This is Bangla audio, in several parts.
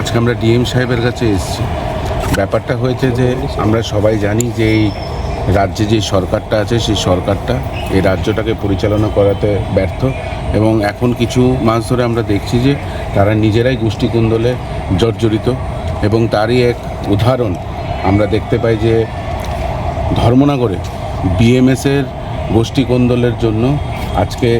আজকে আমরা ডিএম সাহেবের কাছে এসেছি। ব্যাপারটা হয়েছে যে আমরা সবাই জানি যে এই রাজ্যে যে সরকারটা আছে, সেই সরকারটা এই রাজ্যটাকে পরিচালনা করাতে ব্যর্থ এবং এখন কিছু মাস ধরে আমরা দেখছি যে তারা নিজেরাই গোষ্ঠীকুন্দলে জর্জরিত এবং তারই এক উদাহরণ আমরা দেখতে পাই যে ধর্মনগরে বিএমএসের গোষ্ঠী কোন্দলের জন্য আজকে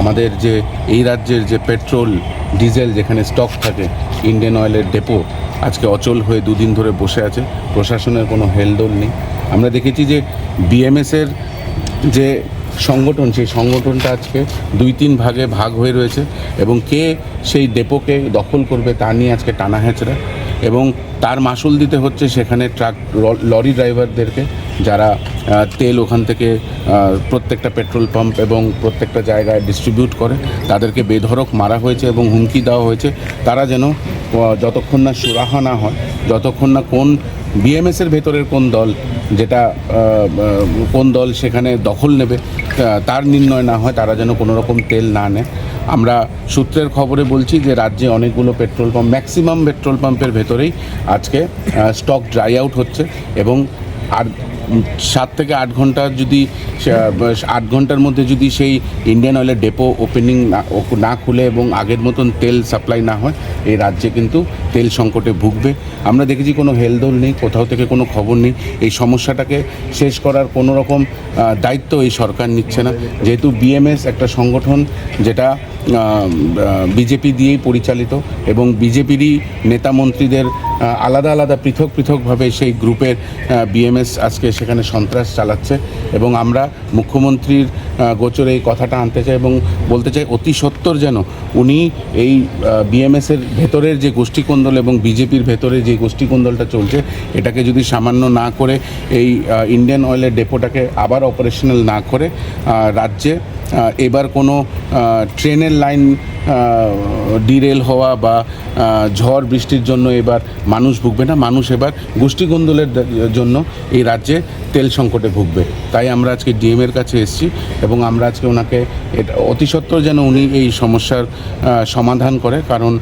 আমাদের যে এই রাজ্যের যে পেট্রোল ডিজেল যেখানে স্টক থাকে ইন্ডিয়ান অয়েলের ডেপো আজকে অচল হয়ে দুদিন ধরে বসে আছে, প্রশাসনের কোনো হেলদোল নেই। আমরা দেখেছি যে বিএমএসের যে সংগঠন, সেই সংগঠনটা আজকে দুই তিন ভাগে ভাগ হয়ে রয়েছে এবং কে সেই ডেপোকে দখল করবে তা নিয়ে আজকে টানা হেঁচড়া এবং তার মাসুল দিতে হচ্ছে সেখানে ট্রাক লরি ড্রাইভারদেরকে যারা তেল ওখান থেকে প্রত্যেকটা পেট্রোল পাম্প এবং প্রত্যেকটা জায়গায় ডিস্ট্রিবিউট করে। তাদেরকে বেধড়ক মারা হয়েছে এবং হুমকি দেওয়া হয়েছে। তারা যেন যতক্ষণ না সুরাহা না হয়, যতক্ষণ না কোন বিএমএসের ভেতরের কোন দল যেটা কোন দল সেখানে দখল নেবে তার নির্ণয় না হয়, তারা যেন কোনো রকম তেল না নেয়। আমরা সূত্রের খবরে বলছি যে রাজ্যে অনেকগুলো পেট্রোল পাম্প, ম্যাক্সিমাম পেট্রোল পাম্পের ভেতরেই আজকে স্টক ড্রাই আউট হচ্ছে এবং আর সাত থেকে আট ঘণ্টা যদি আট ঘণ্টার মধ্যে যদি সেই ইন্ডিয়ান অয়েলের ডেপো ওপেনিং না খুলে এবং আগের মতন তেল সাপ্লাই না হয়, এই রাজ্যে কিন্তু তেল সংকটে ভুগবে। আমরা দেখেছি কোনো হেলদোল নেই, কোথাও থেকে কোনো খবর নেই। এই সমস্যাটাকে শেষ করার কোনো রকম দায়িত্ব এই সরকার নিচ্ছে না। যেহেতু বিএমএস একটা সংগঠন যেটা বিজেপি দিয়েই পরিচালিত এবং বিজেপিরই নেতা মন্ত্রীদের আলাদা আলাদা পৃথক পৃথকভাবে সেই গ্রুপের বিএমএস আজকে সেখানে সন্ত্রাস চালাচ্ছে এবং আমরা মুখ্যমন্ত্রীর গোচরে এই কথাটা আনতে চাই এবং বলতে চাই অতি সত্বর যেন উনি এই বিএমএসের ভেতরের যে গোষ্ঠীকন্দল এবং বিজেপির ভেতরে যে গোষ্ঠীকন্দলটা চলছে, এটাকে যদি সামান্য না করে এই ইন্ডিয়ান অয়েলের ডেপোটাকে আবার অপারেশনাল না করে রাজ্যে এবার কোনো ট্রেনের লাইন ডিরেল হওয়া বা ঝড় বৃষ্টির জন্য এবার মানুষ ভুগবে না। মানুষ এবার গোষ্ঠীগোন্দলের জন্য এই রাজ্যে তেল সংকটে ভুগবে। তাই আমরা আজকে ডিএমের কাছে এসেছি এবং আমরা আজকে ওনাকে এটা অতি সত্ত্বর যেন উনি এই সমস্যার সমাধান করে। কারণ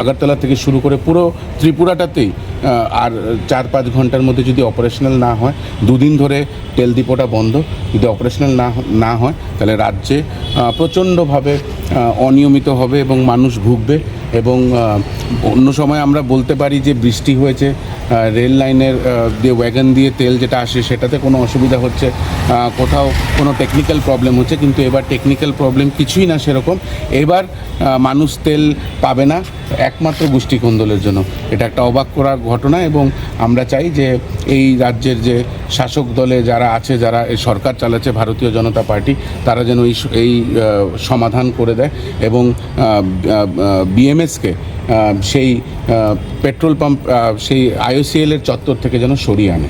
আগরতলা থেকে শুরু করে পুরো ত্রিপুরাটাতেই আর চার পাঁচ ঘণ্টার মধ্যে যদি অপারেশনাল না হয়, দুদিন ধরে তেল ডিপোটা বন্ধ, যদি অপারেশনাল না না হয়, তাহলে রাজ্যে প্রচণ্ডভাবে অনিয়মিত হবে এবং মানুষ ভুগবে। এবং অন্য সময় আমরা বলতে পারি যে বৃষ্টি হয়েছে রেল লাইনের যে ওয়াগন দিয়ে তেল যেটা আসে সেটাতে কোনো অসুবিধা হচ্ছে কোথাও কোনো টেকনিক্যাল প্রবলেম হচ্ছে, কিন্তু এবার টেকনিক্যাল প্রবলেম কিছুই না সেরকম। এবার মানুষ তেল পাবে না, একমাত্র গোষ্ঠী কোন্দলের জন্য। এটা একটা অবাক করার ঘটনা এবং আমরা চাই যে এই রাজ্যের যে শাসক দলে যারা আছে, যারা এই সরকার চালাচ্ছে, ভারতীয় জনতা পার্টি, তারা যেন এই সমাধান করে দেয় এবং বিএমএসকে সেই পেট্রোল পাম্প সেই আইওসিএলের চত্বর থেকে যেন সরিয়ে আনে।